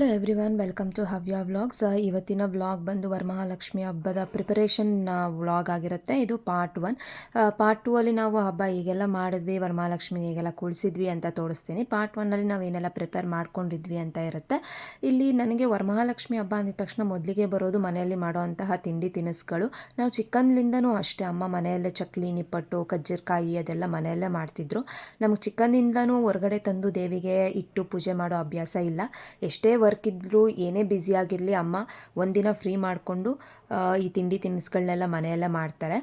Hello everyone welcome to Havya vlogs ಇವತ್ತಿನ vlog ಬಂದು ವರಮಹಾಲಕ್ಷ್ಮಿ ಹಬ್ಬದ ಪ್ರಿಪರೇಷನ್ ವ್ಲಾಗ್ ಆಗಿರುತ್ತೆ. ಇದು ಪಾರ್ಟ್ ಒನ್ ಪಾರ್ಟ್ ಟೂ ಅಲ್ಲಿ ನಾವು ಹಬ್ಬ ಹೀಗೆಲ್ಲ ಮಾಡಿದ್ವಿ ವರಮಹಾಲಕ್ಷ್ಮಿ ಹೀಗೆಲ್ಲ ಕುಳಿಸಿದ್ವಿ ಅಂತ ತೋರಿಸ್ತೀನಿ. ಪಾರ್ಟ್ ಒನ್ನಲ್ಲಿ ನಾವು ಏನೆಲ್ಲ ಪ್ರಿಪೇರ್ ಮಾಡ್ಕೊಂಡಿದ್ವಿ ಅಂತ ಇರುತ್ತೆ. ಇಲ್ಲಿ ನನಗೆ ವರಮಹಾಲಕ್ಷ್ಮಿ ಹಬ್ಬ ಅಂದಿದ ತಕ್ಷಣ ಮೊದಲಿಗೆ ಬರೋದು ಮನೆಯಲ್ಲಿ ಮಾಡುವಂತಹ ತಿಂಡಿ ತಿನಿಸುಗಳು. ನಾವು ಚಿಕ್ಕಂದಿಂದನೂ ಅಷ್ಟೇ ಅಮ್ಮ ಮನೆಯಲ್ಲೇ ಚಕ್ಲಿ, ನಿಪ್ಪಟ್ಟು ಕಜ್ಜಿರ್ಕಾಯಿ ಅದೆಲ್ಲ ಮನೆಯಲ್ಲೇ ಮಾಡ್ತಿದ್ರು. ನಮಗೆ ಚಿಕ್ಕಂದಿಂದನೂ ಹೊರಗಡೆ ತಂದು ದೇವಿಗೆ ಇಟ್ಟು ಪೂಜೆ ಮಾಡೋ ಅಭ್ಯಾಸ ಇಲ್ಲ. ಎಷ್ಟೇ ವರ್ಕ್ ಇದ್ದರೂ ಏನೇ ಬ್ಯುಸಿ ಆಗಿರಲಿ ಅಮ್ಮ ಒಂದಿನ ಫ್ರೀ ಮಾಡಿಕೊಂಡು ಈ ತಿಂಡಿ ತಿನಿಸುಗಳನ್ನೆಲ್ಲ ಮನೆಯೆಲ್ಲ ಮಾಡ್ತಾರೆ.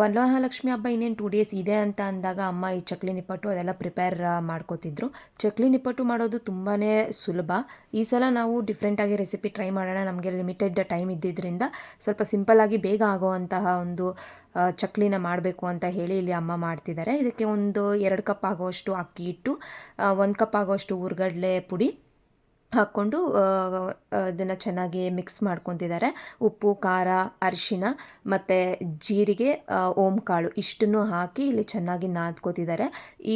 ವನಮಹಾಲಕ್ಷ್ಮಿ ಹಬ್ಬ ಇನ್ನೇನು ಟೂ ಡೇಸ್ ಇದೆ ಅಂತ ಅಂದಾಗ ಅಮ್ಮ ಈ ಚಕ್ಲಿ ನಿಪ್ಪಟ್ಟು ಅದೆಲ್ಲ ಪ್ರಿಪೇರ್ ಮಾಡ್ಕೋತಿದ್ರು. ಚಕ್ಲಿ ನಿಪ್ಪಟ್ಟು ಮಾಡೋದು ತುಂಬಾ ಸುಲಭ. ಈ ಸಲ ನಾವು ಡಿಫ್ರೆಂಟಾಗಿ ರೆಸಿಪಿ ಟ್ರೈ ಮಾಡೋಣ. ನಮಗೆ ಲಿಮಿಟೆಡ್ ಟೈಮ್ ಇದ್ದಿದ್ದರಿಂದ ಸ್ವಲ್ಪ ಸಿಂಪಲ್ಲಾಗಿ ಬೇಗ ಆಗೋವಂತಹ ಒಂದು ಚಕ್ಲಿನ ಮಾಡಬೇಕು ಅಂತ ಹೇಳಿ ಇಲ್ಲಿ ಅಮ್ಮ ಮಾಡ್ತಿದ್ದಾರೆ. ಇದಕ್ಕೆ ಒಂದು ಎರಡು ಕಪ್ ಆಗೋಷ್ಟು ಅಕ್ಕಿ ಹಿಟ್ಟು ಒಂದು ಕಪ್ ಆಗೋಷ್ಟು ಹುರ್ಗಡ್ಲೆ ಪುಡಿ ಹಾಕ್ಕೊಂಡು ಅದನ್ನು ಚೆನ್ನಾಗಿ ಮಿಕ್ಸ್ ಮಾಡ್ಕೊತಿದ್ದಾರೆ. ಉಪ್ಪು, ಖಾರ ಅರಿಶಿನ ಮತ್ತು ಜೀರಿಗೆ ಓಮ್ ಕಾಳು ಇಷ್ಟನ್ನು ಹಾಕಿ ಇಲ್ಲಿ ಚೆನ್ನಾಗಿ ನಾದ್ಕೋತಿದ್ದಾರೆ.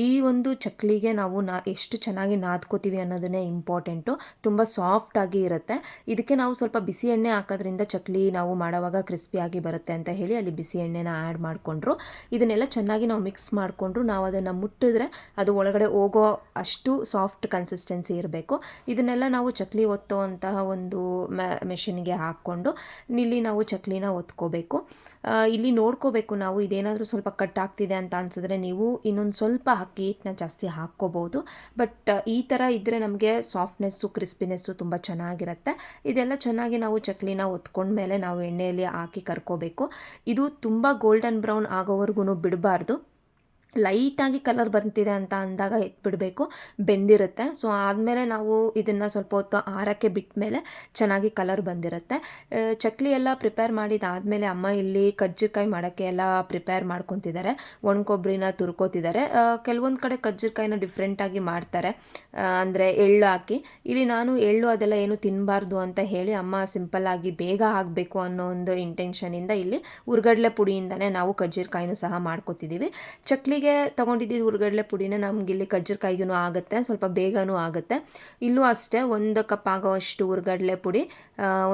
ಈ ಒಂದು ಚಕ್ಲಿಗೆ ನಾವು ನಾ, ಎಷ್ಟು ಚೆನ್ನಾಗಿ ನಾದ್ಕೋತೀವಿ ಅನ್ನೋದನ್ನೇ ಇಂಪಾರ್ಟೆಂಟು ತುಂಬ ಸಾಫ್ಟಾಗಿ ಇರುತ್ತೆ. ಇದಕ್ಕೆ ನಾವು ಸ್ವಲ್ಪ ಬಿಸಿ ಎಣ್ಣೆ ಹಾಕೋದ್ರಿಂದ ಚಕ್ಲಿ ನಾವು ಮಾಡೋವಾಗ ಕ್ರಿಸ್ಪಿಯಾಗಿ ಬರುತ್ತೆ ಅಂತ ಹೇಳಿ ಅಲ್ಲಿ ಬಿಸಿ ಎಣ್ಣೆನ ಆ್ಯಡ್ ಮಾಡಿಕೊಂಡ್ರು. ಇದನ್ನೆಲ್ಲ ಚೆನ್ನಾಗಿ ನಾವು ಮಿಕ್ಸ್ ಮಾಡಿಕೊಂಡ್ರು. ನಾವು ಅದನ್ನು ಮುಟ್ಟಿದ್ರೆ ಅದು ಒಳಗಡೆ ಹೋಗೋ ಅಷ್ಟು ಸಾಫ್ಟ್ ಕನ್ಸಿಸ್ಟೆನ್ಸಿ ಇರಬೇಕು. ಇದನ್ನೆಲ್ಲ ನಾವು ಚಕ್ಲಿ ಒತ್ತುವಂತಹ ಒಂದು ಮೆಷಿನ್ಗೆ ಹಾಕ್ಕೊಂಡು ಇಲ್ಲಿ ನಾವು ಚಕ್ಲಿನ ಒತ್ಕೋಬೇಕು. ಇಲ್ಲಿ ನೋಡ್ಕೋಬೇಕು ನಾವು ಇದೇನಾದರೂ ಸ್ವಲ್ಪ ಕಟ್ ಆಗ್ತಿದೆ ಅಂತ ಅನ್ಸಿದ್ರೆ ನೀವು ಇನ್ನೊಂದು ಸ್ವಲ್ಪ ಅಕ್ಕಿ ಹಿಟ್ಟನ್ನ ಜಾಸ್ತಿ ಹಾಕ್ಕೋಬೋದು ಬಟ್, ಈ ಥರ ಇದ್ದರೆ ನಮಗೆ ಸಾಫ್ಟ್ನೆಸ್ಸು ಕ್ರಿಸ್ಪಿನೆಸ್ಸು ತುಂಬ ಚೆನ್ನಾಗಿರುತ್ತೆ. ಇದೆಲ್ಲ ಚೆನ್ನಾಗಿ ನಾವು ಚಕ್ಲಿನ ಒತ್ಕೊಂಡ್ಮೇಲೆ ನಾವು ಎಣ್ಣೆಯಲ್ಲಿ ಹಾಕಿ ಕರ್ಕೋಬೇಕು. ಇದು ತುಂಬ ಗೋಲ್ಡನ್ ಬ್ರೌನ್ ಆಗೋವರೆಗೂ ಬಿಡಬಾರ್ದು. ಲೈಟಾಗಿ ಕಲರ್ ಬರ್ತಿದೆ ಅಂತ ಅಂದಾಗ ಎತ್ಬಿಡಬೇಕು. ಬೆಂದಿರುತ್ತೆ. ಸೊ ಆದಮೇಲೆ ನಾವು ಇದನ್ನು ಸ್ವಲ್ಪ ಹೊತ್ತು ಆರಕ್ಕೆ ಬಿಟ್ಟ ಮೇಲೆ ಚೆನ್ನಾಗಿ ಕಲರ್ ಬಂದಿರುತ್ತೆ. ಚಕ್ಲಿ ಎಲ್ಲ ಪ್ರಿಪೇರ್ ಮಾಡಿದಾದಮೇಲೆ ಅಮ್ಮ ಇಲ್ಲಿ ಕಜ್ಜಿಕಾಯಿ ಮಾಡೋಕ್ಕೆ ಎಲ್ಲ ಪ್ರಿಪೇರ್ ಮಾಡ್ಕೊತಿದ್ದಾರೆ. ಒಣ ಕೊಬ್ಬರಿನ ತುರ್ಕೋತಿದ್ದಾರೆ ಕೆಲವೊಂದು ಕಡೆ ಕಜ್ಜಿಕಾಯಿನ ಡಿಫ್ರೆಂಟಾಗಿ ಮಾಡ್ತಾರೆ. ಅಂದರೆ ಎಳ್ಳು ಹಾಕಿ. ಇಲ್ಲಿ ನಾನು ಎಳ್ಳು ಅದೆಲ್ಲ ಏನು ತಿನ್ನಬಾರ್ದು ಅಂತ ಹೇಳಿ ಅಮ್ಮ ಸಿಂಪಲ್ಲಾಗಿ ಬೇಗ ಆಗಬೇಕು ಅನ್ನೋ ಒಂದು ಇಂಟೆನ್ಷನಿಂದ ಇಲ್ಲಿ ಉರ್ಗಡ್ಲೆ ಪುಡಿಯಿಂದನೇ ನಾವು ಕಜ್ಜಿಕಾಯಿನೂ ಸಹ ಮಾಡ್ಕೊತಿದ್ದೀವಿ. ಚಕ್ಲಿಗೆ ತೊಗೊಂಡಿದ್ದಿದ್ದು ಉರ್ಗಡ್ಲೆ ಪುಡಿನ ನಮ್ಗೆ ಇಲ್ಲಿ ಕಜ್ಜಿಕಾಯಿಗೂ ಆಗುತ್ತೆ, ಸ್ವಲ್ಪ ಬೇಗನೂ ಆಗುತ್ತೆ. ಇಲ್ಲೂ ಅಷ್ಟೇ ಒಂದು ಕಪ್ ಆಗೋವಷ್ಟು ಹುರ್ಗಡಲೆ ಪುಡಿ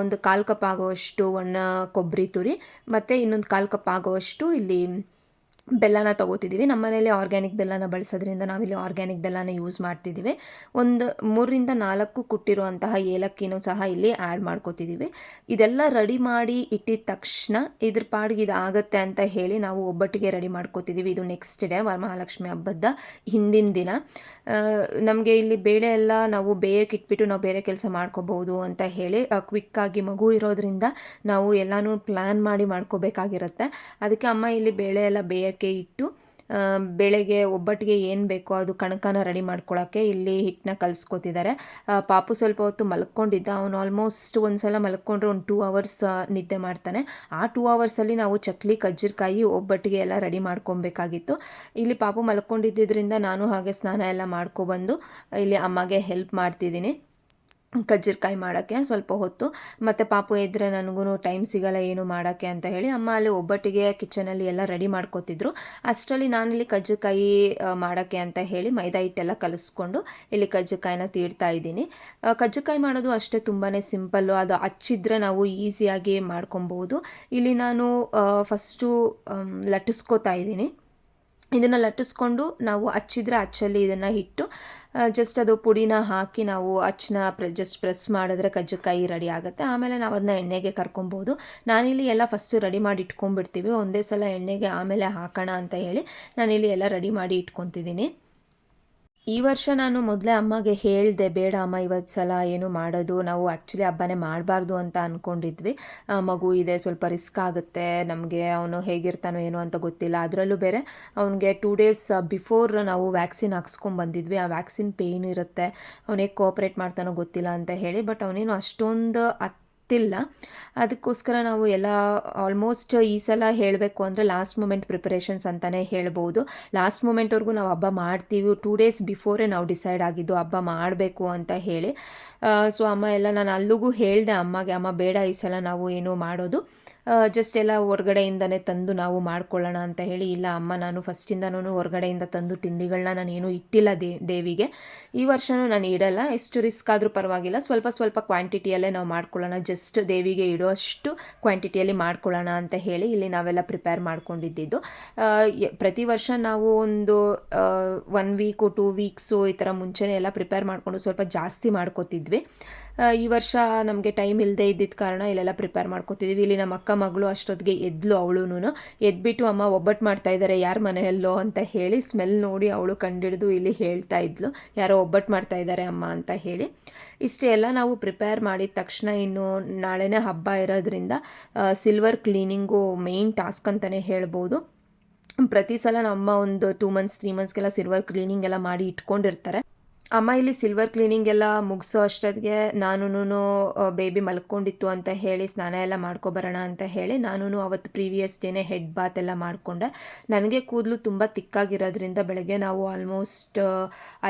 ಒಂದು ಕಾಲು ಕಪ್ ಆಗೋವಷ್ಟು ಒಣ ಕೊಬ್ಬರಿ ತುರಿ, ಮತ್ತು ಇನ್ನೊಂದು ಕಾಲು ಕಪ್ ಆಗೋವಷ್ಟು ಇಲ್ಲಿ ಬೆಲ್ಲನ ತಗೋತಿದ್ದೀವಿ ನಮ್ಮ ಮನೇಲಿ ಆರ್ಗ್ಯಾನಿಕ್ ಬೆಲ್ಲನ ಬಳಸೋದ್ರಿಂದ ನಾವಿಲ್ಲಿ ಆರ್ಗ್ಯಾನಿಕ್ ಬೆಲ್ಲನ ಯೂಸ್ ಮಾಡ್ತಿದ್ದೀವಿ ಒಂದು ಮೂರರಿಂದ ನಾಲ್ಕು ಕುಟ್ಟಿರುವಂತಹ ಏಲಕ್ಕಿನೂ ಸಹ ಇಲ್ಲಿ ಆ್ಯಡ್ ಮಾಡ್ಕೋತಿದ್ದೀವಿ ಇದೆಲ್ಲ ರೆಡಿ ಮಾಡಿ ಇಟ್ಟಿದ ತಕ್ಷಣ ಇದ್ರ ಪಾಡಿಗೆ ಇದು ಆಗುತ್ತೆ ಅಂತ ಹೇಳಿ ನಾವು ಒಬ್ಬಟ್ಟಿಗೆ ರೆಡಿ ಮಾಡ್ಕೋತಿದ್ದೀವಿ ಇದು ನೆಕ್ಸ್ಟ್ ಡೇ ವರಮಹಾಲಕ್ಷ್ಮಿ ಹಬ್ಬದ ಹಿಂದಿನ ದಿನ. ನಮಗೆ ಇಲ್ಲಿ ಬೇಳೆ ಎಲ್ಲ ನಾವು ಬೇಯಕ್ಕೆ ಇಟ್ಬಿಟ್ಟು ನಾವು ಬೇರೆ ಕೆಲಸ ಮಾಡ್ಕೋಬಹುದು ಅಂತ ಹೇಳಿ ಕ್ವಿಕ್ಕಾಗಿ ಮಗು ಇರೋದ್ರಿಂದ ನಾವು ಎಲ್ಲನೂ ಪ್ಲ್ಯಾನ್ ಮಾಡಿ ಮಾಡ್ಕೋಬೇಕಾಗಿರುತ್ತೆ. ಅದಕ್ಕೆ ಅಮ್ಮ ಇಲ್ಲಿ ಬೇಳೆ ಎಲ್ಲ ಬೇಯೋಕ್ಕೆ ಇಟ್ಟು ಬೆಳಗ್ಗೆ ಬೆಳೆಗೆ ಒಬ್ಬಟ್ಟಿಗೆ ಏನು ಬೇಕೋ ಅದು ಕಣಕನ ರೆಡಿ ಮಾಡ್ಕೊಳ್ಳೋಕ್ಕೆ ಇಲ್ಲಿ ಹಿಟ್ಟನ್ನ ಕಲಿಸ್ಕೊತಿದ್ದಾರೆ ಪಾಪು ಸ್ವಲ್ಪ ಹೊತ್ತು ಮಲ್ಕೊಂಡಿದ್ದ, ಅವನು ಆಲ್ಮೋಸ್ಟ್ ಒಂದು ಸಲ ಮಲ್ಕೊಂಡ್ರೆ ಒಂದು ಟೂ ಅವರ್ಸ್ ನಿದ್ದೆ ಮಾಡ್ತಾನೆ. ಆ ಟೂ ಅವರ್ಸಲ್ಲಿ ನಾವು ಚಕ್ಲಿ ಕಜ್ಜಿರಕಾಯಿ ಒಬ್ಬಟ್ಟಿಗೆ ಎಲ್ಲ ರೆಡಿ ಮಾಡ್ಕೊಬೇಕಾಗಿತ್ತು. ಇಲ್ಲಿ ಪಾಪು ಮಲ್ಕೊಂಡಿದ್ದರಿಂದ ನಾನು ಹಾಗೆ ಸ್ನಾನ ಎಲ್ಲ ಮಾಡ್ಕೊಬಂದು, ಇಲ್ಲಿ ಅಮ್ಮಗೆ ಹೆಲ್ಪ್ ಮಾಡ್ತಿದ್ದೀನಿ. ಕಜ್ಜಿರಕಾಯಿ ಮಾಡೋಕ್ಕೆ ಸ್ವಲ್ಪ ಹೊತ್ತು. ಮತ್ತು ಪಾಪು ಇದ್ದರೆ ನನಗೂ ಟೈಮ್ ಸಿಗಲ್ಲ ಏನು ಮಾಡೋಕ್ಕೆ ಅಂತ ಹೇಳಿ ಅಮ್ಮ ಅಲ್ಲಿ ಒಬ್ಬಟ್ಟಿಗೆ ಕಿಚನಲ್ಲಿ ಎಲ್ಲ ರೆಡಿ ಮಾಡ್ಕೋತಿದ್ರು. ಅಷ್ಟರಲ್ಲಿ ನಾನಿಲ್ಲಿ ಕಜ್ಜಿಕಾಯಿ ಮಾಡೋಕ್ಕೆ ಅಂತ ಹೇಳಿ ಮೈದಾ ಹಿಟ್ಟೆಲ್ಲ ಕಲಿಸ್ಕೊಂಡು ಇಲ್ಲಿ ಕಜ್ಜಿಕಾಯಿನ ತೀಡ್ತಾ ಇದ್ದೀನಿ. ಕಜ್ಜಿಕಾಯಿ ಮಾಡೋದು ಅಷ್ಟೇ ತುಂಬಾ ಸಿಂಪಲ್ಲು. ಅದು ಹಚ್ಚಿದ್ರೆ ನಾವು ಈಸಿಯಾಗಿ ಮಾಡ್ಕೊಬೋದು. ಇಲ್ಲಿ ನಾನು ಫಸ್ಟು ಲಟ್ಟಿಸ್ಕೋತಾ ಇದ್ದೀನಿ. ಇದನ್ನು ಲಟ್ಟಿಸ್ಕೊಂಡು ನಾವು ಹಚ್ಚಿದ್ರೆ ಅಚ್ಚಲ್ಲಿ ಇದನ್ನು ಇಟ್ಟು ಜಸ್ಟ್ ಅದು ಪುಡಿನ ಹಾಕಿ ನಾವು ಅಚ್ಚನ್ನ ಪ್ರೆ ಜಸ್ಟ್ ಪ್ರೆಸ್ ಮಾಡಿದ್ರೆ ಕಜ್ಜಿಕಾಯಿ ರೆಡಿ ಆಗುತ್ತೆ. ಆಮೇಲೆ ನಾವು ಅದನ್ನ ಎಣ್ಣೆಗೆ ಕರ್ಕೊಬೋದು. ನಾನಿಲ್ಲಿ ಎಲ್ಲ ಫಸ್ಟು ರೆಡಿ ಮಾಡಿ ಇಟ್ಕೊಂಡ್ಬಿಡ್ತೀವಿ. ಒಂದೇ ಸಲ ಎಣ್ಣೆಗೆ ಆಮೇಲೆ ಹಾಕೋಣ ಅಂತ ಹೇಳಿ ನಾನಿಲ್ಲಿ ಎಲ್ಲ ರೆಡಿ ಮಾಡಿ ಇಟ್ಕೊತಿದ್ದೀನಿ. ಈ ವರ್ಷ ನಾನು ಮೊದಲೇ ಅಮ್ಮಗೆ ಹೇಳಿದೆ, ಬೇಡ ಅಮ್ಮ, ಇವತ್ತು ಸಲ ಏನು ಮಾಡೋದು, ನಾವು ಆ್ಯಕ್ಚುಲಿ ಹಬ್ಬನೇ ಮಾಡಬಾರ್ದು ಅಂತ ಅಂದ್ಕೊಂಡಿದ್ವಿ ಮಗು ಇದೆ, ಸ್ವಲ್ಪ ರಿಸ್ಕ್ ಆಗುತ್ತೆ, ನಮಗೆ ಅವನು ಹೇಗಿರ್ತಾನೋ ಏನೋ ಅಂತ ಗೊತ್ತಿಲ್ಲ. ಅದರಲ್ಲೂ ಬೇರೆ, ಅವನಿಗೆ ಟೂ ಡೇಸ್ ಬಿಫೋರ್ ನಾವು ವ್ಯಾಕ್ಸಿನ್ ಹಾಕ್ಸ್ಕೊಂಡು ಬಂದಿದ್ವಿ. ಆ ವ್ಯಾಕ್ಸಿನ್ ಪೇಯ್ನ್ ಇರುತ್ತೆ. ಅವನು ಹೇಗೆ ಕೋಪ್ರೇಟ್ ಮಾಡ್ತಾನೋ ಗೊತ್ತಿಲ್ಲ ಅಂತ ಹೇಳಿ ಬಟ್ ಅವನೇನು ಅಷ್ಟೊಂದು ಹತ್ತಿಲ್ಲ ಅದಕ್ಕೋಸ್ಕರ ನಾವು ಎಲ್ಲ ಆಲ್ಮೋಸ್ಟ್ ಈ ಸಲ ಹೇಳಬೇಕು ಅಂದರೆ ಲಾಸ್ಟ್ ಮೂಮೆಂಟ್ ಪ್ರಿಪರೇಷನ್ಸ್ ಅಂತಲೇ ಹೇಳ್ಬೋದು. ಲಾಸ್ಟ್ ಮೂಮೆಂಟ್ವರೆಗೂ ನಾವು ಹಬ್ಬ ಮಾಡ್ತೀವಿ. ಟೂ ಡೇಸ್ ಬಿಫೋರೇ ನಾವು ಡಿಸೈಡ್ ಆಗಿದ್ದು ಹಬ್ಬ ಮಾಡಬೇಕು ಅಂತ ಹೇಳಿ. ಸೊ ಅಮ್ಮ ಎಲ್ಲ ನಾನು ಅಲ್ಲಿಗೂ ಹೇಳಿದೆ ಅಮ್ಮಗೆ, ಅಮ್ಮ ಬೇಡ ಈ ಸಲ ನಾವು ಏನು ಮಾಡೋದು. ಜಸ್ಟ್ ಎಲ್ಲ ಹೊರಗಡೆಯಿಂದನೇ ತಂದು ನಾವು ಮಾಡ್ಕೊಳ್ಳೋಣ ಅಂತ ಹೇಳಿ, ಇಲ್ಲ ಅಮ್ಮ, ನಾನು ಫಸ್ಟಿಂದನೂ ಹೊರಗಡೆಯಿಂದ ತಂದು ತಿಂಡಿಗಳನ್ನ ನಾನೇನು ಇಟ್ಟಿಲ್ಲ ದೇ, ದೇವಿಗೆ. ಈ ವರ್ಷನೂ ನಾನು ಇಡಲ್ಲ, ಎಷ್ಟು ರಿಸ್ಕ್ ಆದರೂ ಪರವಾಗಿಲ್ಲ, ಸ್ವಲ್ಪ ಸ್ವಲ್ಪ ಕ್ವಾಂಟಿಟಿಯಲ್ಲೇ ನಾವು ಮಾಡ್ಕೊಳ್ಳೋಣ ಜಸ್ಟ್ ದೇವಿಗೆ ಇಡೋಷ್ಟು ಕ್ವಾಂಟಿಟಿಯಲ್ಲಿ ಮಾಡ್ಕೊಳ್ಳೋಣ ಅಂತ ಹೇಳಿ ಇಲ್ಲಿ ನಾವೆಲ್ಲ ಪ್ರಿಪೇರ್ ಮಾಡ್ಕೊಂಡಿದ್ದು. ಪ್ರತಿ ವರ್ಷ ನಾವು ಒಂದು ಒನ್ ವೀಕು ಟೂ ವೀಕ್ಸು ಈ ಥರ ಮುಂಚೆನೇ ಎಲ್ಲ ಪ್ರಿಪೇರ್ ಮಾಡಿಕೊಂಡು ಸ್ವಲ್ಪ ಜಾಸ್ತಿ ಮಾಡ್ಕೋತಿದ್ವಿ. ಈ ವರ್ಷ ನಮಗೆ ಟೈಮ್ ಇಲ್ಲದೆ ಇದ್ದಿದ್ದ ಕಾರಣ ಇಲ್ಲೆಲ್ಲ ಪ್ರಿಪೇರ್ ಮಾಡ್ಕೋತಿದ್ದೀವಿ ಇಲ್ಲಿ ನಮ್ಮ ಅಕ್ಕ ಮಗಳು ಅಷ್ಟೊತ್ತಿಗೆ ಎದ್ಲು ಅವಳು ಎದ್ಬಿಟ್ಟು ಅಮ್ಮ ಒಬ್ಬಟ್ಟು ಮಾಡ್ತಾ ಇದ್ದಾರೆ ಯಾರ ಮನೆಯಲ್ಲೋ ಅಂತ ಹೇಳಿ ಸ್ಮೆಲ್ ನೋಡಿ ಅವಳು ಕಂಡಿಡಿದು ಇಲ್ಲಿ ಹೇಳ್ತಾ ಇದ್ಲು. ಯಾರೋ ಒಬ್ಬಟ್ಟು ಮಾಡ್ತಾ ಇದ್ದಾರೆ ಅಮ್ಮ ಅಂತ ಹೇಳಿ. ಇಷ್ಟೇ ಎಲ್ಲ ನಾವು ಪ್ರಿಪೇರ್ ಮಾಡಿದ ತಕ್ಷಣ ಇನ್ನು ನಾಳೆನೇ ಹಬ್ಬ ಇರೋದ್ರಿಂದ ಸಿಲ್ವರ್ ಕ್ಲೀನಿಂಗು ಮೇಯ್ನ್ ಟಾಸ್ಕ್ ಅಂತಲೇ ಹೇಳ್ಬೋದು. ಪ್ರತಿ ಸಲ ನಮ್ಮ ಒಂದು ಟೂ ಮಂತ್ಸ್ ತ್ರೀ ಮಂತ್ಸ್ಗೆಲ್ಲ ಸಿಲ್ವರ್ ಕ್ಲೀನಿಂಗ್ ಎಲ್ಲ ಮಾಡಿ ಇಟ್ಕೊಂಡಿರ್ತಾರೆ. ಅಮ್ಮ ಇಲ್ಲಿ ಸಿಲ್ವರ್ ಕ್ಲೀನಿಂಗ್ ಎಲ್ಲ ಮುಗಿಸೋ ಅಷ್ಟೊತ್ತಿಗೆ ನಾನು ಬೇಬಿ ಮಲ್ಕೊಂಡಿತ್ತು ಅಂತ ಹೇಳಿ ಸ್ನಾನ ಎಲ್ಲ ಮಾಡ್ಕೊಬರೋಣ ಅಂತ ಹೇಳಿ ನಾನು ಅವತ್ತು ಪ್ರೀವಿಯಸ್ ಡೇನೇ ಹೆಡ್ ಬಾತ್ ಎಲ್ಲ ಮಾಡಿಕೊಂಡೆ. ನನಗೆ ಕೂದಲು ತುಂಬ ತಿಕ್ಕಾಗಿರೋದ್ರಿಂದ ಬೆಳಗ್ಗೆ ನಾವು ಆಲ್ಮೋಸ್ಟ್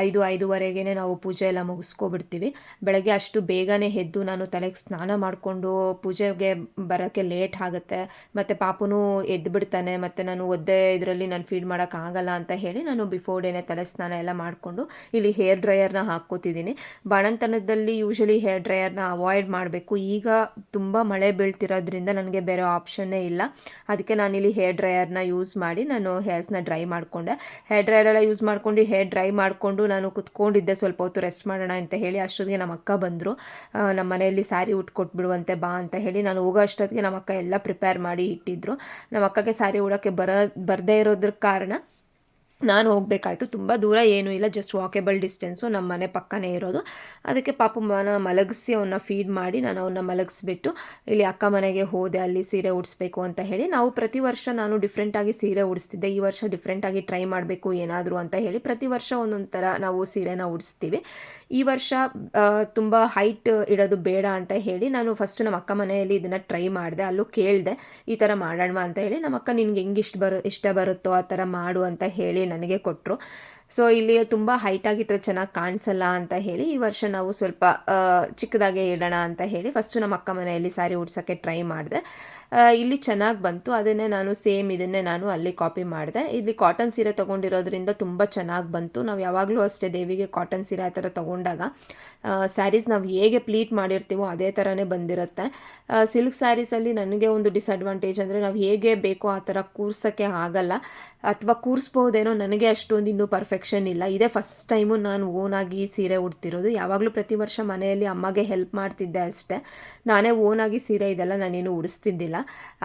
ಐದು ಐದುವರೆಗೆ ನಾವು ಪೂಜೆ ಎಲ್ಲ ಮುಗಿಸ್ಕೊಬಿಡ್ತೀವಿ ಬೆಳಗ್ಗೆ ಅಷ್ಟು ಬೇಗನೆ ಎದ್ದು ನಾನು ತಲೆಗೆ ಸ್ನಾನ ಮಾಡಿಕೊಂಡು ಪೂಜೆಗೆ ಬರೋಕ್ಕೆ ಲೇಟ್ ಆಗುತ್ತೆ. ಮತ್ತು ಪಾಪುನು ಎದ್ದು ಬಿಡ್ತಾನೆ, ಮತ್ತು ನಾನು ಒದ್ದೆ ಇದರಲ್ಲಿ ನಾನು ಫೀಡ್ ಮಾಡೋಕ್ಕಾಗಲ್ಲ ಅಂತ ಹೇಳಿ ನಾನು ಬಿಫೋರ್ ಡೇನೇ ತಲೆ ಸ್ನಾನ ಎಲ್ಲ ಮಾಡಿಕೊಂಡು ಇಲ್ಲಿ ಹೇರ್ ಡ್ರೈಯರ್ನ ಹಾಕ್ಕೋತಿದ್ದೀನಿ ಬಾಣಂತನದಲ್ಲಿ ಯೂಶಲಿ ಹೇರ್ ಡ್ರೈಯರ್ನ ಅವಾಯ್ಡ್ ಮಾಡಬೇಕು. ಈಗ ತುಂಬ ಮಳೆ ಬೀಳ್ತಿರೋದ್ರಿಂದ ನನಗೆ ಬೇರೆ ಆಪ್ಷನ್ನೇ ಇಲ್ಲ. ಅದಕ್ಕೆ ನಾನು ಇಲ್ಲಿ ಹೇರ್ ಡ್ರೈಯರ್ನ ಯೂಸ್ ಮಾಡಿ ನಾನು ಹೇರ್ಸ್ನ ಡ್ರೈ ಮಾಡಿಕೊಂಡೆ. ಹೇರ್ ಡ್ರೈಯರ್ ಎಲ್ಲ ಯೂಸ್ ಮಾಡ್ಕೊಂಡು ಹೇರ್ ಡ್ರೈ ಮಾಡಿಕೊಂಡು ನಾನು ಕುತ್ಕೊಂಡಿದ್ದೆ ಸ್ವಲ್ಪ ಹೊತ್ತು ರೆಸ್ಟ್ ಮಾಡೋಣ ಅಂತ ಹೇಳಿ ಅಷ್ಟೊತ್ತಿಗೆ ನಮ್ಮ ಅಕ್ಕ ಬಂದರು. ನಮ್ಮ ಮನೆಯಲ್ಲಿ ಸ್ಯಾರಿ ಉಟ್ಕೊಟ್ಬಿಡುವಂತೆ ಬಾ ಅಂತ ಹೇಳಿ ನಾನು ಹೋಗೋ ಅಷ್ಟೊತ್ತಿಗೆ ನಮ್ಮ ಅಕ್ಕ ಎಲ್ಲ ಪ್ರಿಪೇರ್ ಮಾಡಿ ಇಟ್ಟಿದ್ರು. ನಮ್ಮ ಅಕ್ಕಗೆ ಸ್ಯಾರಿ ಉಡೋಕ್ಕೆ ಬರೋ, ಬರದೇ ಇರೋದ್ರ ಕಾರಣ ನಾನು ಹೋಗಬೇಕಾಯ್ತು. ತುಂಬ ದೂರ ಏನೂ ಇಲ್ಲ ಜಸ್ಟ್ ವಾಕೇಬಲ್ ಡಿಸ್ಟೆನ್ಸು ನಮ್ಮ ಮನೆ ಪಕ್ಕನೇ ಇರೋದು. ಅದಕ್ಕೆ ಪಾಪ ಮನ ಮಲಗಿಸಿ ಅವನ್ನ ಫೀಡ್ ಮಾಡಿ ನಾನು ಅವನ್ನ ಮಲಗಿಸ್ಬಿಟ್ಟು, ಇಲ್ಲಿ ಅಕ್ಕ ಮನೆಗೆ ಹೋದೆ, ಅಲ್ಲಿ ಸೀರೆ ಉಡಿಸ್ಬೇಕು ಅಂತ ಹೇಳಿ. ನಾವು ಪ್ರತಿ ವರ್ಷ ನಾನು ಡಿಫ್ರೆಂಟಾಗಿ ಸೀರೆ ಉಡಿಸ್ತಿದ್ದೆ. ಈ ವರ್ಷ ಡಿಫ್ರೆಂಟಾಗಿ ಟ್ರೈ ಮಾಡಬೇಕು ಏನಾದರೂ ಅಂತ ಹೇಳಿ ಪ್ರತಿ ವರ್ಷ ಒಂದೊಂದು ಥರ ನಾವು ಸೀರೆನ ಉಡಿಸ್ತೀವಿ. ಈ ವರ್ಷ ತುಂಬ ಹೈಟ್ ಇಡೋದು ಬೇಡ ಅಂತ ಹೇಳಿ ನಾನು ಫಸ್ಟು ನಮ್ಮ ಅಕ್ಕ ಮನೆಯಲ್ಲಿ ಇದನ್ನು ಟ್ರೈ ಮಾಡಿದೆ. ಅಲ್ಲೂ ಕೇಳಿದೆ, ಈ ಥರ ಮಾಡೋಣ ಅಂತ ಹೇಳಿ. ನಮ್ಮ ಅಕ್ಕ ನಿನಗೆ ಹೆಂಗೆ ಇಷ್ಟ ಬರೋ, ಇಷ್ಟ ಬರುತ್ತೋ ಆ ಥರ ಮಾಡು ಅಂತ ಹೇಳಿ ನನಗೆ ಕೊಟ್ಟರು ಸೊ ಇಲ್ಲಿ ತುಂಬ ಹೈಟಾಗಿಟ್ಟರೆ ಚೆನ್ನಾಗಿ ಕಾಣಿಸಲ್ಲ ಅಂತ ಹೇಳಿ ಈ ವರ್ಷ ನಾವು ಸ್ವಲ್ಪ ಚಿಕ್ಕದಾಗೆ ಇಡೋಣ ಅಂತ ಹೇಳಿ ಫಸ್ಟು ನಮ್ಮ ಅಕ್ಕ ಮನೆಯಲ್ಲಿ ಸ್ಯಾರಿ ಉಡ್ಸೋಕ್ಕೆ ಟ್ರೈ ಮಾಡಿದೆ. ಇಲ್ಲಿ ಚೆನ್ನಾಗಿ ಬಂತು. ಅದನ್ನೇ ನಾನು ಸೇಮ್ ಇದನ್ನೇ ನಾನು ಅಲ್ಲಿ ಕಾಪಿ ಮಾಡಿದೆ. ಇಲ್ಲಿ ಕಾಟನ್ ಸೀರೆ ತೊಗೊಂಡಿರೋದ್ರಿಂದ ತುಂಬ ಚೆನ್ನಾಗಿ ಬಂತು. ನಾವು ಯಾವಾಗಲೂ ಅಷ್ಟೇ ದೇವಿಗೆ ಕಾಟನ್ ಸೀರೆ ಆ ಥರ ತೊಗೊಂಡಾಗ ಸ್ಯಾರೀಸ್ ನಾವು ಹೇಗೆ ಪ್ಲೀಟ್ ಮಾಡಿರ್ತೀವೋ ಅದೇ ಥರನೇ ಬಂದಿರುತ್ತೆ. ಸಿಲ್ಕ್ ಸ್ಯಾರೀಸಲ್ಲಿ ನನಗೆ ಒಂದು ಡಿಸ್ಅಡ್ವಾಂಟೇಜ್ ಅಂದರೆ ನಾವು ಹೇಗೆ ಬೇಕೋ ಆ ಥರ ಕೂರ್ಸೋಕ್ಕೆ ಆಗಲ್ಲ. ಅಥವಾ ಕೂರಿಸ್ಬೋದೇನೋ ನನಗೆ ಅಷ್ಟೊಂದು ಇನ್ನೂ ಪರ್ಫೆಕ್ಷನ್ ಇಲ್ಲ. ಇದೇ ಫಸ್ಟ್ ಟೈಮು ನಾನು ಓನಾಗಿ ಸೀರೆ ಉಡ್ತಿರೋದು. ಯಾವಾಗಲೂ ಪ್ರತಿ ವರ್ಷ ಮನೆಯಲ್ಲಿ ಅಮ್ಮಗೆ ಹೆಲ್ಪ್ ಮಾಡ್ತಿದ್ದೆ ಅಷ್ಟೇ. ನಾನೇ ಓನಾಗಿ ಸೀರೆ ಇದೆಲ್ಲ ನಾನೇನು ಉಡಿಸ್ತಿದ್ದಿಲ್ಲ.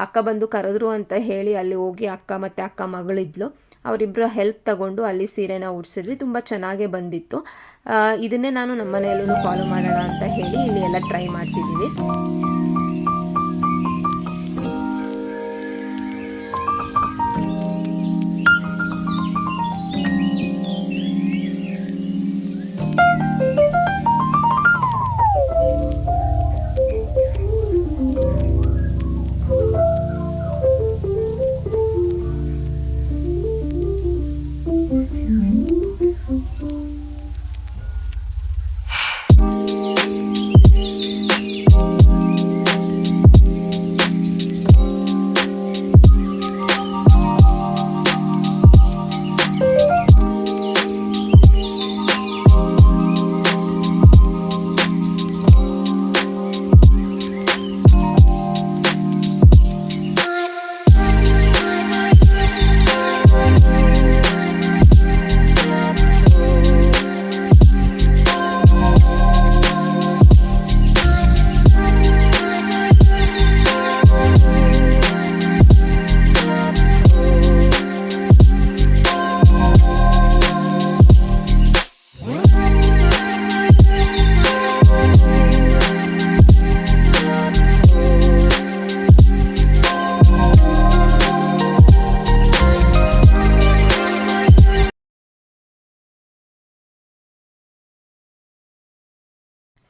ಅಕ್ಕ ಬಂದು ಕರೆದ್ರು ಅಂತ ಹೇಳಿ ಅಲ್ಲಿ ಹೋಗಿ ಅಕ್ಕ ಮತ್ತು ಅಕ್ಕ ಮಗಳಿದ್ಲು. ಅವರಿಬ್ಬರ ಹೆಲ್ಪ್ ತಗೊಂಡು ಅಲ್ಲಿ ಸೀರೆನ ಉಡಿಸಿದ್ವಿ. ತುಂಬ ಚೆನ್ನಾಗೇ ಬಂದಿತ್ತು. ಇದನ್ನೇ ನಾನು ನಮ್ಮ ಮನೆಯಲ್ಲೂ ಫಾಲೋ ಮಾಡೋಣ ಅಂತ ಹೇಳಿ ಇಲ್ಲಿ ಎಲ್ಲ ಟ್ರೈ ಮಾಡ್ತಿದ್ದೀವಿ.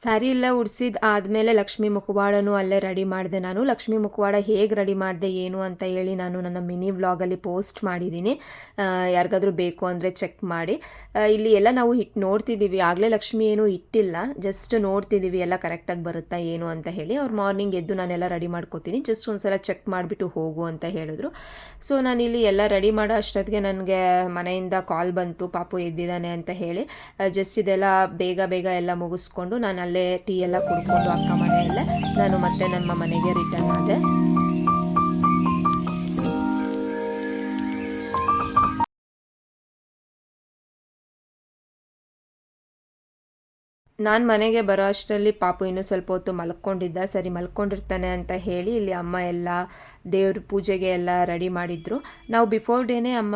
ಸ್ಯಾರಿ ಎಲ್ಲ ಉಡ್ಸಿದ ಆದಮೇಲೆ ಲಕ್ಷ್ಮೀ ಮುಖವಾಡನೂ ಅಲ್ಲೇ ರೆಡಿ ಮಾಡಿದೆ. ನಾನು ಲಕ್ಷ್ಮೀ ಮುಖವಾಡ ಹೇಗೆ ರೆಡಿ ಮಾಡಿದೆ, ಏನು ಅಂತ ಹೇಳಿ ನಾನು ನನ್ನ ಮಿನಿ ವ್ಲಾಗಲ್ಲಿ ಪೋಸ್ಟ್ ಮಾಡಿದ್ದೀನಿ ಯಾರಿಗಾದರೂ ಬೇಕು ಅಂದರೆ ಚೆಕ್ ಮಾಡಿ. ಇಲ್ಲಿ ಎಲ್ಲ ನಾವು ಹಿಟ್ಟು ನೋಡ್ತಿದ್ದೀವಿ ಆಗಲೇ ಲಕ್ಷ್ಮಿ ಏನೂ ಇಟ್ಟಿಲ್ಲ. ಜಸ್ಟ್ ನೋಡ್ತಿದ್ದೀವಿ ಎಲ್ಲ ಕರೆಕ್ಟಾಗಿ ಬರುತ್ತಾ, ಏನು ಅಂತ ಹೇಳಿ. ಅವ್ರು ಮಾರ್ನಿಂಗ್ ಎದ್ದು ನಾನೆಲ್ಲ ರೆಡಿ ಮಾಡ್ಕೋತೀನಿ. ಜಸ್ಟ್ ಒಂದ್ಸಲ ಚೆಕ್ ಮಾಡಿಬಿಟ್ಟು ಹೋಗು ಅಂತ ಹೇಳಿದ್ರು. ಸೊ ಇಲ್ಲಿ ಎಲ್ಲ ರೆಡಿ ಮಾಡೋ ಅಷ್ಟೊತ್ತಿಗೆ ನನಗೆ ಮನೆಯಿಂದ ಕಾಲ್ ಬಂತು. ಪಾಪು ಎದ್ದಿದ್ದಾನೆ ಅಂತ ಹೇಳಿ. ಜಸ್ಟ್ ಇದೆಲ್ಲ ಬೇಗ ಬೇಗ ಎಲ್ಲ ಮುಗಿಸ್ಕೊಂಡು ನಾನು ಅಲ್ಲೇ ಟೀ ಎಲ್ಲ ಕುಡ್ಕೊಂಡು ಅಕ್ಕ ಮನೆಯಲ್ಲೇ ನಾನು ಮತ್ತೆ ನಮ್ಮ ಮನೆಗೆ ರಿಟರ್ನ್ ಆದೆ. ನಾನು ಮನೆಗೆ ಬರೋ ಅಷ್ಟರಲ್ಲಿ ಪಾಪು ಇನ್ನೂ ಸ್ವಲ್ಪ ಹೊತ್ತು ಮಲ್ಕೊಂಡಿದ್ದ. ಸರಿ, ಮಲ್ಕೊಂಡಿರ್ತಾನೆ ಅಂತ ಹೇಳಿ ಇಲ್ಲಿ ಅಮ್ಮ ಎಲ್ಲ ದೇವ್ರ ಪೂಜೆಗೆ ಎಲ್ಲ ರೆಡಿ ಮಾಡಿದ್ರು. ನಾವು ಬಿಫೋರ್ ಡೇನೇ ಅಮ್ಮ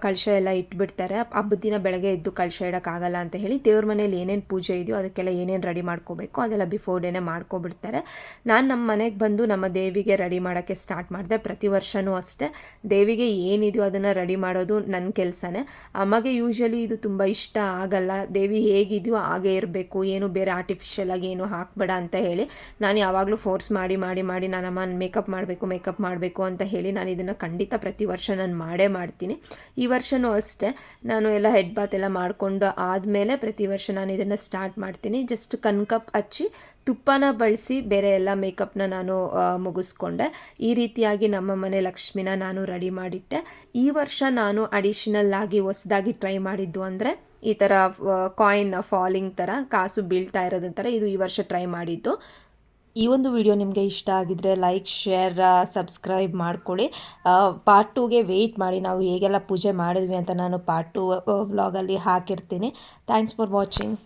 ಕಳಶ ಎಲ್ಲ ಇಟ್ಬಿಡ್ತಾರೆ. ಹಬ್ಬದ ದಿನ ಬೆಳಗ್ಗೆ ಎದ್ದು ಕಳಶ ಇಡೋಕ್ಕಾಗಲ್ಲ ಅಂತ ಹೇಳಿ ದೇವ್ರ ಮನೇಲಿ ಏನೇನು ಪೂಜೆ ಇದೆಯೋ ಅದಕ್ಕೆಲ್ಲ ಏನೇನು ರೆಡಿ ಮಾಡ್ಕೋಬೇಕು ಅದೆಲ್ಲ ಬಿಫೋರ್ ಡೇನೇ ಮಾಡ್ಕೊಬಿಡ್ತಾರೆ. ನಾನು ನಮ್ಮ ಮನೆಗೆ ಬಂದು ನಮ್ಮ ದೇವಿಗೆ ರೆಡಿ ಮಾಡೋಕ್ಕೆ ಸ್ಟಾರ್ಟ್ ಮಾಡಿದೆ. ಪ್ರತಿ ವರ್ಷವೂ ಅಷ್ಟೇ. ದೇವಿಗೆ ಏನಿದೆಯೋ ಅದನ್ನು ರೆಡಿ ಮಾಡೋದು ನನ್ನ ಕೆಲಸನೇ. ಅಮ್ಮಗೆ ಯೂಶ್ವಲಿ ಇದು ತುಂಬ ಇಷ್ಟ ಆಗಲ್ಲ. ದೇವಿ ಹೇಗಿದೆಯೋ ಹಾಗೇ ಇರಬೇಕು. ಏನು ಬೇರೆ ಆರ್ಟಿಫಿಷಿಯಲ್ ಆಗಿ ಏನು ಹಾಕಬೇಡ ಅಂತ ಹೇಳಿ ನಾನು ಯಾವಾಗಲೂ ಫೋರ್ಸ್ ಮಾಡಿ ಮಾಡಿ ಮಾಡಿ ನಾನು ಅಮ್ಮನ ಮೇಕಪ್ ಮಾಡಬೇಕು ಮೇಕಪ್ ಮಾಡಬೇಕು ಅಂತ ಹೇಳಿ ನಾನು ಇದನ್ನು ಖಂಡಿತ ಪ್ರತಿ ವರ್ಷ ನಾನು ಮಾಡೇ ಮಾಡ್ತೀನಿ. ಈ ವರ್ಷವೂ ಅಷ್ಟೇ, ನಾನು ಎಲ್ಲ ಹೆಡ್ ಬಾತ್ ಎಲ್ಲ ಮಾಡಿಕೊಂಡು ಆದಮೇಲೆ ಪ್ರತಿ ವರ್ಷ ನಾನು ಇದನ್ನು ಸ್ಟಾರ್ಟ್ ಮಾಡ್ತೀನಿ. ಜಸ್ಟ್ ಕನ್ಕಪ್ ಹಚ್ಚಿ ತುಪ್ಪನ ಬಳಸಿ ಬೇರೆ ಎಲ್ಲ ಮೇಕಪ್ನ ನಾನು ಮುಗಿಸ್ಕೊಂಡೆ. ಈ ರೀತಿಯಾಗಿ ನಮ್ಮ ಮನೆ ಲಕ್ಷ್ಮಿನ ನಾನು ರೆಡಿ ಮಾಡಿಟ್ಟೆ. ಈ ವರ್ಷ ನಾನು ಅಡಿಷನಲ್ ಆಗಿ ಹೊಸದಾಗಿ ಟ್ರೈ ಮಾಡಿದ್ದು ಅಂದರೆ ಈ ಥರ ಕಾಯಿನ್ ಫಾಲಿಂಗ್ ಥರ ಕಾಸು ಬೀಳ್ತಾ ಇರೋದಂತಾರೆ ಇದು ಈ ವರ್ಷ ಟ್ರೈ ಮಾಡಿದ್ದು. ಈ ಒಂದು ವಿಡಿಯೋ ನಿಮಗೆ ಇಷ್ಟ ಆಗಿದ್ರೆ ಲೈಕ್ ಶೇರ್ ಸಬ್ಸ್ಕ್ರೈಬ್ ಮಾಡ್ಕೊಳ್ಳಿ. ಪಾರ್ಟ್ ಟೂಗೆ ವೆಯ್ಟ್ ಮಾಡಿ, ನಾವು ಹೇಗೆಲ್ಲ ಪೂಜೆ ಮಾಡಿದ್ವಿ ಅಂತ ನಾನು ಪಾರ್ಟ್ ಟು ವ್ಲಾಗಲ್ಲಿ ಹಾಕಿರ್ತೀನಿ. Thanks for watching